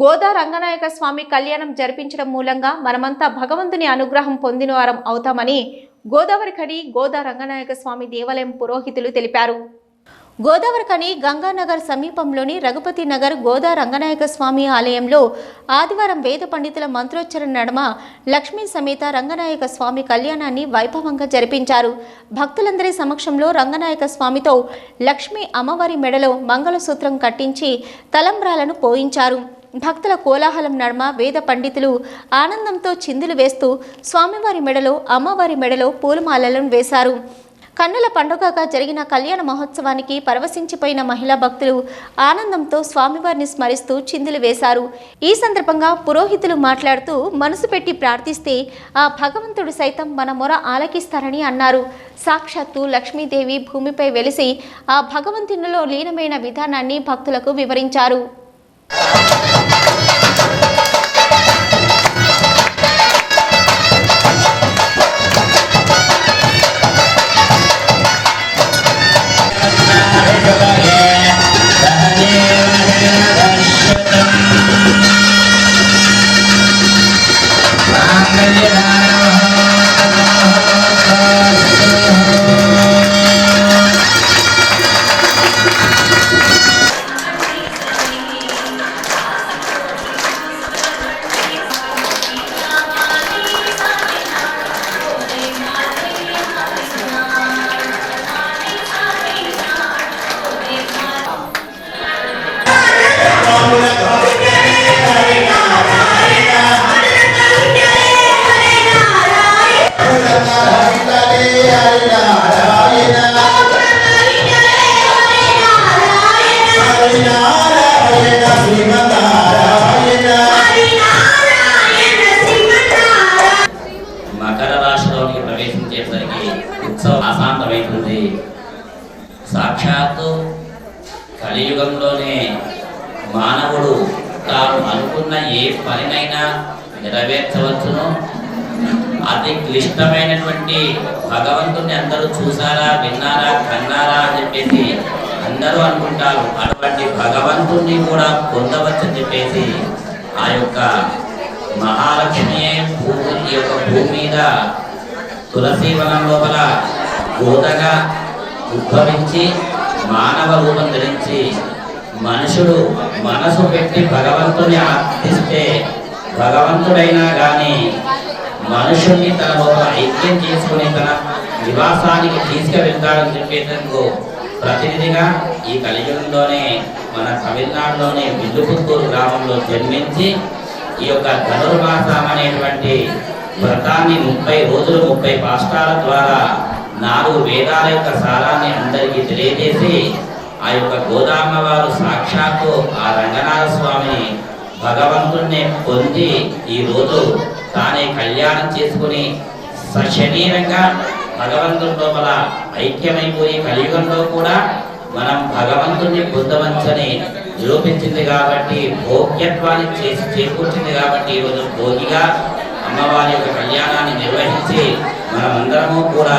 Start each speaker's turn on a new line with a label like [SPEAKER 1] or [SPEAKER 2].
[SPEAKER 1] గోదా రంగనాయక స్వామి కళ్యాణం జరిపించడం మూలంగా మనమంతా భగవంతుని అనుగ్రహం పొందిన వారం అవుతామని గోదావరిఖని గోదా రంగనాయక స్వామి దేవాలయం పురోహితులు తెలిపారు. గోదావరిఖని గంగానగర్ సమీపంలోని రఘుపతి నగర్ గోదా రంగనాయక స్వామి ఆలయంలో ఆదివారం వేద పండితుల మంత్రోచ్చరణ నడమ లక్ష్మీ సమేత రంగనాయక స్వామి కళ్యాణాన్ని వైభవంగా జరిపించారు. భక్తులందరి సమక్షంలో రంగనాయక స్వామితో లక్ష్మీ అమ్మవారి మెడలో మంగళసూత్రం కట్టించి తలంబ్రాలను పోయించారు. భక్తుల కోలాహలం నడుమ వేద పండితులు ఆనందంతో చిందులు వేస్తూ స్వామివారి మెడలో అమ్మవారి మెడలో పూలమాలలను వేశారు. కన్నుల పండుగగా జరిగిన కళ్యాణ మహోత్సవానికి పరవశించిపోయిన మహిళా భక్తులు ఆనందంతో స్వామివారిని స్మరిస్తూ చిందులు వేశారు. ఈ సందర్భంగా పురోహితులు మాట్లాడుతూ మనసు పెట్టి ప్రార్థిస్తే ఆ భగవంతుడు సైతం మన మొర ఆలకిస్తారని అన్నారు. సాక్షాత్తు లక్ష్మీదేవి భూమిపై వెలిసి ఆ భగవంతునిలో లీనమైన విధానాన్ని భక్తులకు వివరించారు.
[SPEAKER 2] సాక్షాత్తు కలియుగంలోనే మానవుడు తాను అనుకున్న ఏ పనినైనా నెరవేర్చవచ్చును. అతి క్లిష్టమైనటువంటి భగవంతుని అందరూ చూసారా విన్నారా కన్నారా అని చెప్పేసి అందరూ అనుకుంటారు. అటువంటి భగవంతుణ్ణి కూడా పొందవచ్చని చెప్పేసి ఆ యొక్క మహాలక్ష్మియే భూమి ఈ యొక్క భూమి మీద తులసీవనం లోపల గోదగా ఉద్భవించి మానవ రూపం ధరించి మనుషుడు మనసు పెట్టి భగవంతుని ఆర్థిస్తే భగవంతుడైనా కానీ మనుషుల్ని తన లోపల ఐక్యం చేసుకుని తన నివాసానికి తీసుకువెళ్తాడని చెప్పేందుకు ప్రతినిధిగా ఈ కలియుగంలోనే మన తమిళనాడులోని విల్లుపుత్తూరు గ్రామంలో జన్మించి ఈ యొక్క ధనుర్మాసం అనేటువంటి వ్రతాన్ని ముప్పై రోజులు ముప్పై పాష్టాల ద్వారా నాలుగు వేదాల యొక్క సారాన్ని అందరికీ తెలియజేసి ఆ యొక్క గోదామ్మ వారు సాక్షాత్తు ఆ రంగనాథ స్వామిని భగవంతుణ్ణి పొంది ఈ రోజు తానే కళ్యాణం చేసుకుని సశరీరంగా భగవంతుని లోపల ఐక్యమైపోయి కలియుగంలో కూడా మనం భగవంతుణ్ణి పొందవచ్చని నిరూపించింది కాబట్టి భోగ్యత్వాన్ని చేసి చేకూర్చింది కాబట్టి ఈరోజు భోగిగా అమ్మవారి యొక్క కళ్యాణాన్ని నిర్వహించి మనమందరము కూడా